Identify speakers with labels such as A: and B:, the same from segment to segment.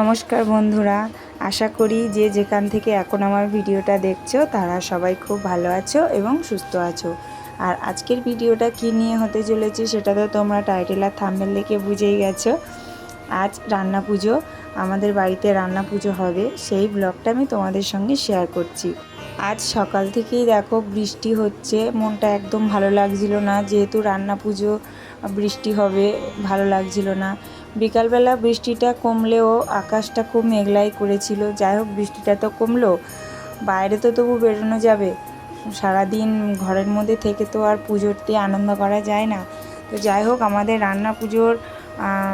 A: নমস্কার বন্ধুরা, আশা করি যে যেখান থেকে এখন আমার ভিডিওটা দেখছ, তারা সবাই খুব ভালো আছো এবং সুস্থ আছো। আর আজকের ভিডিওটা কি নিয়ে হতে চলেছে সেটা তো তোমরা টাইটেল আর থাম্বেল দেখে বুঝেই গেছো। আজ রান্না পুজো, আমাদের বাড়িতে রান্না পুজো হবে, সেই ব্লগটা আমি তোমাদের সঙ্গে শেয়ার করছি। আজ সকাল থেকেই দেখো বৃষ্টি হচ্ছে, মনটা একদম ভালো লাগছিল না, যেহেতু রান্না পুজো বৃষ্টি হবে, ভালো লাগছিল না। বিকালবেলা বৃষ্টিটা কমলেও আকাশটা খুব মেঘলাই করেছিল। যাই হোক, বৃষ্টিটা তো কমলো। বাইরে তো তবু বেরোনো যাবে। সারাদিন ঘরের মধ্যে থেকে তো আর পুজোতে আনন্দ করা যায় না। তো যাই হোক, আমাদের রান্না পুজোর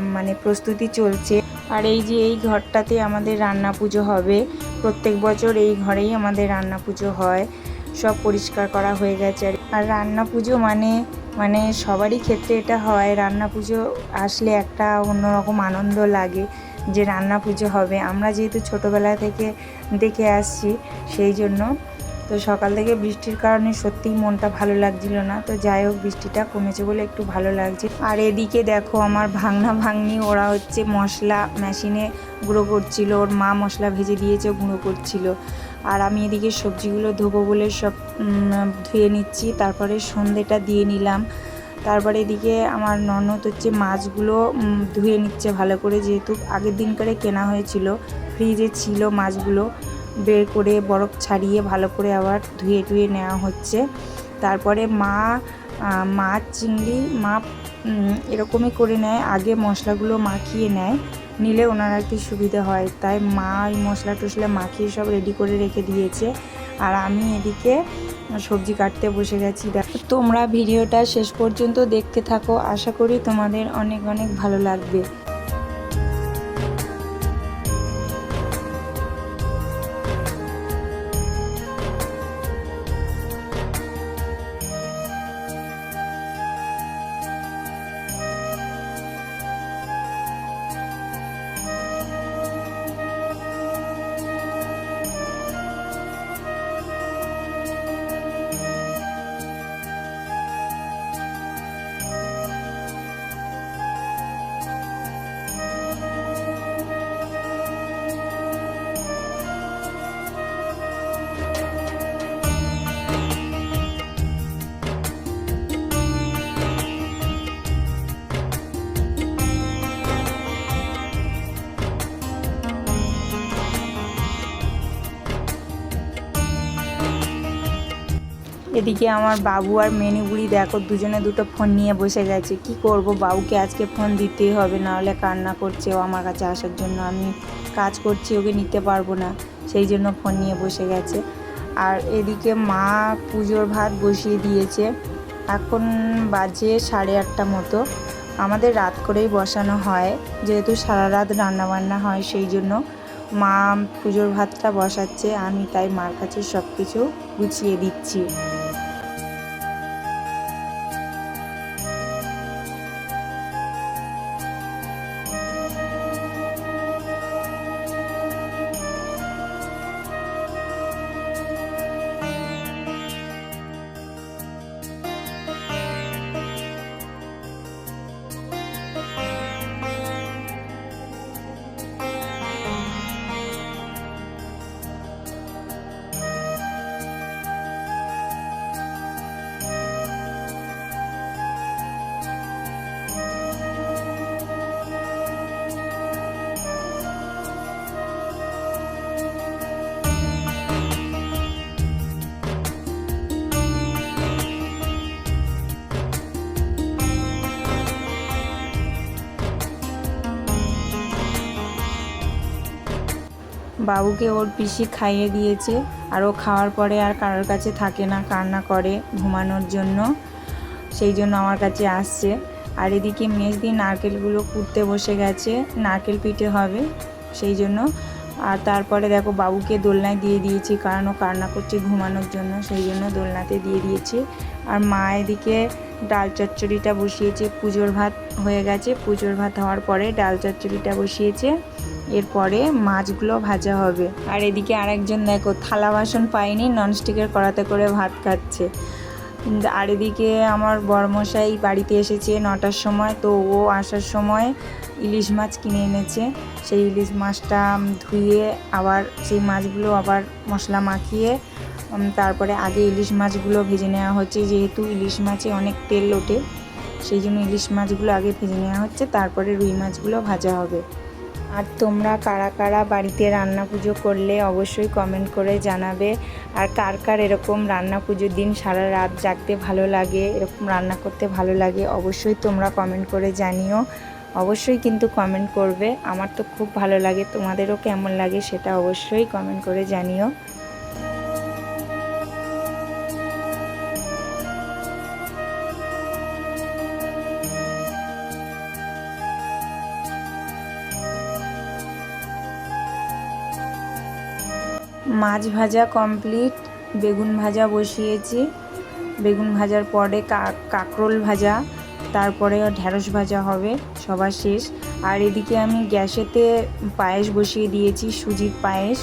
A: মানে প্রস্তুতি চলছে। আর এই যে এই ঘরটাতে আমাদের রান্না পুজো হবে। প্রত্যেক বছর এই ঘরেই আমাদের রান্না পুজো হয়। সব পরিষ্কার করা হয়ে গেছে। আর- আর রান্না পুজো মানে মানে সবারই ক্ষেত্রে এটা হয়। রান্না পুজো আসলে একটা অন্যরকম আনন্দ লাগে যে রান্না পুজো হবে। আমরা যেহেতু ছোটোবেলা থেকে দেখে আসছি সেই জন্য। তো সকাল থেকে বৃষ্টির কারণে সত্যিই মনটা ভালো লাগছিল না। তো যাই হোক, বৃষ্টিটা কমেছে বলে একটু ভালো লাগছে। আর এদিকে দেখো আমার ভাঙনা ভাঙনি, ওরা হচ্ছে মশলা মেশিনে গুঁড়ো করছিল। ওর মা মশলা ভেজে দিয়েছে, গুঁড়ো করছিল। আর আমি এদিকে সবজিগুলো ধোবো বলে সব ধুয়ে নিচ্ছি। তারপরে সন্ধেটা দিয়ে নিলাম। তারপরে এদিকে আমার ননদ হচ্ছে মাছগুলো ধুয়ে নিচ্ছে ভালো করে, যেহেতু আগের দিনকারে কেনা হয়েছিল। ফ্রিজে ছিল মাছগুলো, বের করে বরফ ছাড়িয়ে ভালো করে আবার ধুয়ে টুয়ে নেওয়া হচ্ছে। তারপরে মা মাছ চিংড়ি, মা এরকমই করে নেয়। আগে মশলাগুলো মাখিয়ে নেয়। নিলে ওনার আর কি সুবিধে হয়। তাই মা ওই মশলা টশলা মাখিয়ে সব রেডি করে রেখে দিয়েছে। আর আমি এদিকে সবজি কাটতে বসে গেছি। তোমরা ভিডিওটা শেষ পর্যন্ত দেখতে থাকো। আশা করি তোমাদের অনেক অনেক ভালো লাগবে। এদিকে আমার বাবু আর মেনিবুড়ি দেখো দুজনে দুটো ফোন নিয়ে বসে গেছে। কি করব? বাবুকে আজকে ফোন দিতেই হবে, না হলে কান্না করছে ও আমার কাছে আসার জন্য। আমি কাজ করছি, ওকে নিতে পারব না, সেই জন্য ফোন নিয়ে বসে গেছে। আর এদিকে মা পুজোর ভাত বসিয়ে দিয়েছে। এখন বাজে সাড়ে আটটা মতো। আমাদের রাত করেই বসানো হয়, যেহেতু সারা রাত রান্নাবান্না হয় সেই জন্য। মা পুজোর ভাতটা বসাচ্ছে, আমি তাই মার কাছে সব কিছু গুছিয়ে দিচ্ছি। বাবুকে ওর পিসি খাইয়ে দিয়েছে আর ও খাওয়ার পরে আর কারোর কাছে থাকে না, কান্না করে ঘুমানোর জন্য। সেই জন্য আমার কাছে আসছে। আর এদিকে মেজদি নারকেলগুলো কুটতে বসে গেছে, নারকেল পিঠে হবে সেই জন্য। আর তারপরে দেখো বাবুকে দোলনায় দিয়ে দিয়েছি, কারণ ও কান্না করছে ঘুমানোর জন্য, সেই জন্য দোলনাতে দিয়ে দিয়েছি। আর মা এদিকে ডাল চচ্চড়িটা বসিয়েছে, পুজোর ভাত হয়ে গেছে। পুজোর ভাত হওয়ার পরে ডাল চচ্চড়িটা বসিয়েছে। এরপরে মাছগুলো ভাজা হবে। আর এদিকে আরেকজন দেখো, থালা বাসন পায়নি, ননস্টিকের কড়াতে করে ভাত খাচ্ছে। আর এদিকে আমার বরমশাই বাড়িতে এসেছে নটার সময়, তো ও আসার সময় ইলিশ মাছ কিনে এনেছে। সেই ইলিশ মাছটা ধুয়ে আবার সেই মাছগুলো আবার মশলা মাখিয়ে তারপরে আগে ইলিশ মাছগুলো ভেজে নেওয়া হচ্ছে। যেহেতু ইলিশ মাছে অনেক তেল ওঠে, সেই জন্য ইলিশ মাছগুলো আগে ভেজে নেওয়া হচ্ছে, তারপরে রুই মাছগুলো ভাজা হবে। আর তোমরা কারা কারা বাড়িতে রান্না পুজো করলে অবশ্যই কমেন্ট করে জানাবে। আর কার কার এরকম রান্না পুজোর দিন সারা রাত জাগতে ভালো লাগে, এরকম রান্না করতে ভালো লাগে, অবশ্যই তোমরা কমেন্ট করে জানিও। অবশ্যই কিন্তু কমেন্ট করবে। আমার তো খুব ভালো লাগে, তোমাদেরও কেমন লাগে সেটা অবশ্যই কমেন্ট করে জানিও। মাছ ভাজা কমপ্লিট বেগুন ভাজা বসিয়েছি। বেগুন ভাজার পরে কাঁকরোল ভাজা, তারপরে ঢ্যাঁড়স ভাজা হবে, সবার শেষ। আর এদিকে আমি গ্যাসেতে পায়েস বসিয়ে দিয়েছি, সুজির পায়েস।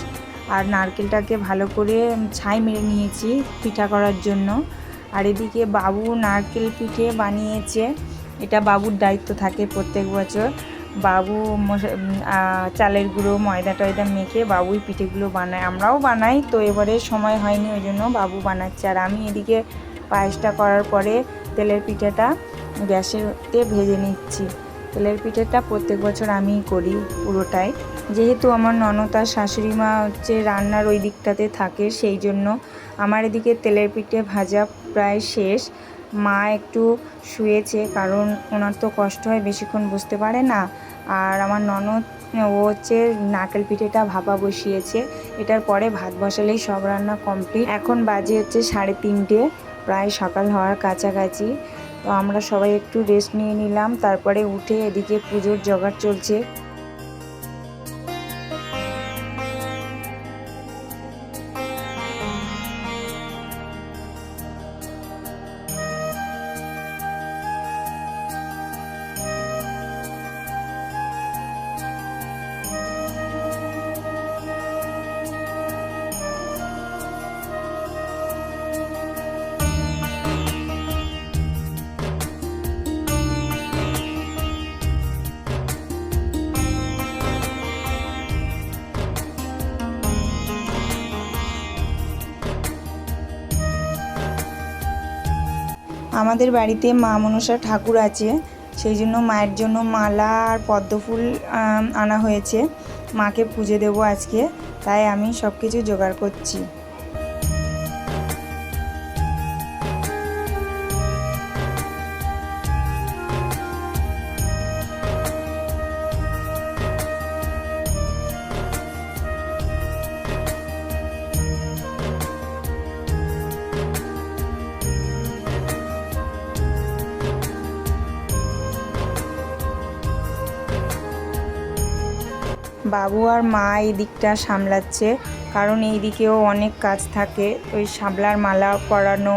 A: আর নারকেলটাকে ভালো করে ছাই মেরে নিয়েছি পিঠা করার জন্য। আর এদিকে বাবু নারকেল পিঠে বানিয়েছে। এটা বাবুর দায়িত্ব থাকে প্রত্যেক বছর। বাবু চালের গুঁড়ো, ময়দা টয়দা মেখে বাবুই পিঠেগুলো বানায়, আমরাও বানাই। তো এবারে সময় হয়নি, ওই জন্য বাবু বানাচ্ছে। আর আমি এদিকে পায়েসটা করার পরে তেলের পিঠেটা গ্যাসেতে ভেজে নিচ্ছি। তেলের পিঠেটা প্রত্যেক বছর আমিই করি পুরোটাই। যেহেতু আমার ননদ আর শাশুড়ি মা হচ্ছে রান্নার ওই দিকটাতে থাকে, সেই জন্য আমার এদিকে তেলের পিঠে ভাজা প্রায় শেষ। মা একটু শুয়েছে, কারণ ওনার তো কষ্ট হয়, বেশিক্ষণ বুঝতে পারে না। আর আমার ননদ, ও হচ্ছে নারকেল পিঠেটা ভাপা বসিয়েছে। এটার পরে ভাত বসালেই সব রান্না কমপ্লিট এখন বাজে হচ্ছে সাড়ে তিনটে, প্রায় সকাল হওয়ার কাছাকাছি। তো আমরা সবাই একটু রেস্ট নিয়ে নিলাম, তারপরে উঠে এদিকে পুজোর জোগাড় চলছে। আমাদের বাড়িতে মা মনসা ঠাকুর আছে, সেই জন্য মায়ের জন্য মালা আর পদ্মফুল আনা হয়েছে। মাকে পুজো দেবো আজকে, তাই আমি সব কিছু জোগাড় করছি। বাবু আর মা এই দিকটা সামলাচ্ছে, কারণ এই দিকেও অনেক কাজ থাকে। ওই শাবলার মালা পরানো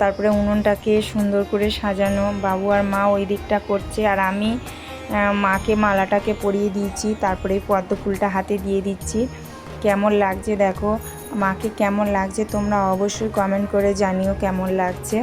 A: তারপরে উনুনটাকে সুন্দর করে সাজানো, বাবু আর মা ওই দিকটা করছে। আর আমি মাকে মালাটাকে পরিয়ে দিয়েছি, তারপরে পদ্ম ফুলটা হাতে দিয়ে দিচ্ছি। কেমন লাগছে দেখো? মাকে কেমন লাগছে তোমরা অবশ্যই কমেন্ট করে জানিও কেমন লাগছে।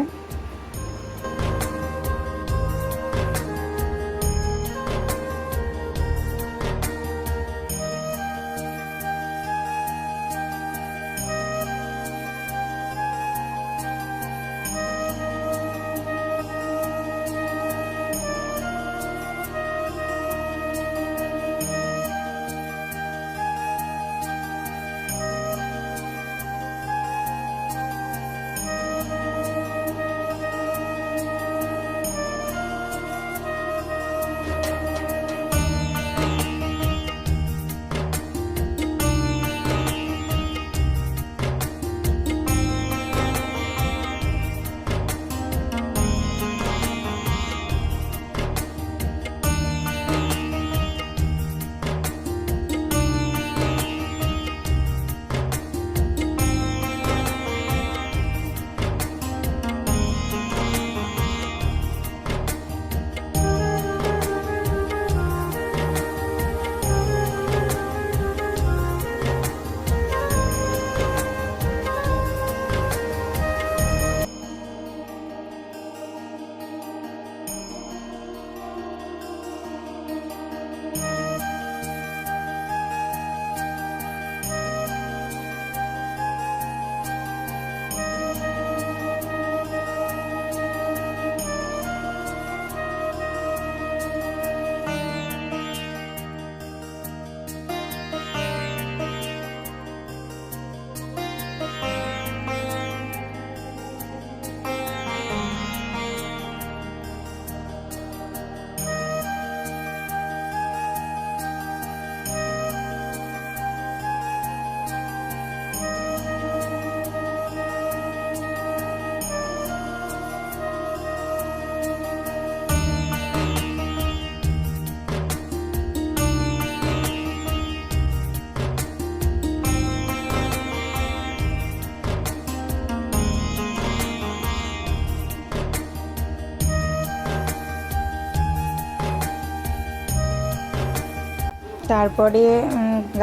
A: তারপরে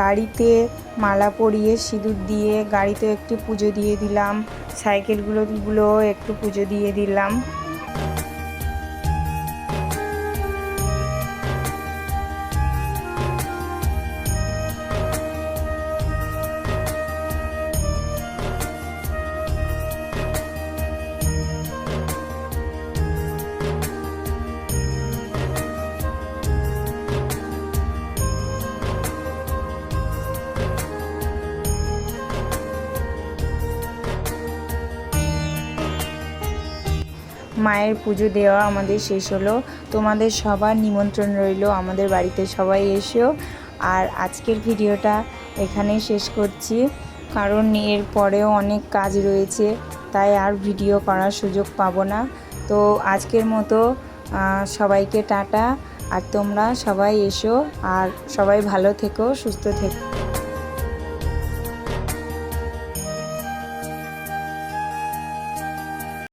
A: গাড়িতে মালা পরিয়ে সিঁদুর দিয়ে গাড়িতে একটু পুজো দিয়ে দিলাম, সাইকেলগুলো, গুলো একটু পুজো দিয়ে দিলাম। মায়ের পুজো দেওয়া আমাদের শেষ হলো। তোমাদের সবার নিমন্ত্রণ রইল আমাদের বাড়িতে সবাই এসো আর আজকের ভিডিওটা এখানেই শেষ করছি। কারণ এর পরেও অনেক কাজ রয়েছে, তাই আর ভিডিও করার সুযোগ পাবো না। তো আজকের মতো সবাইকে টাটা। আর তোমরা সবাই এসো, আর সবাই ভালো থেকো, সুস্থ থেকো।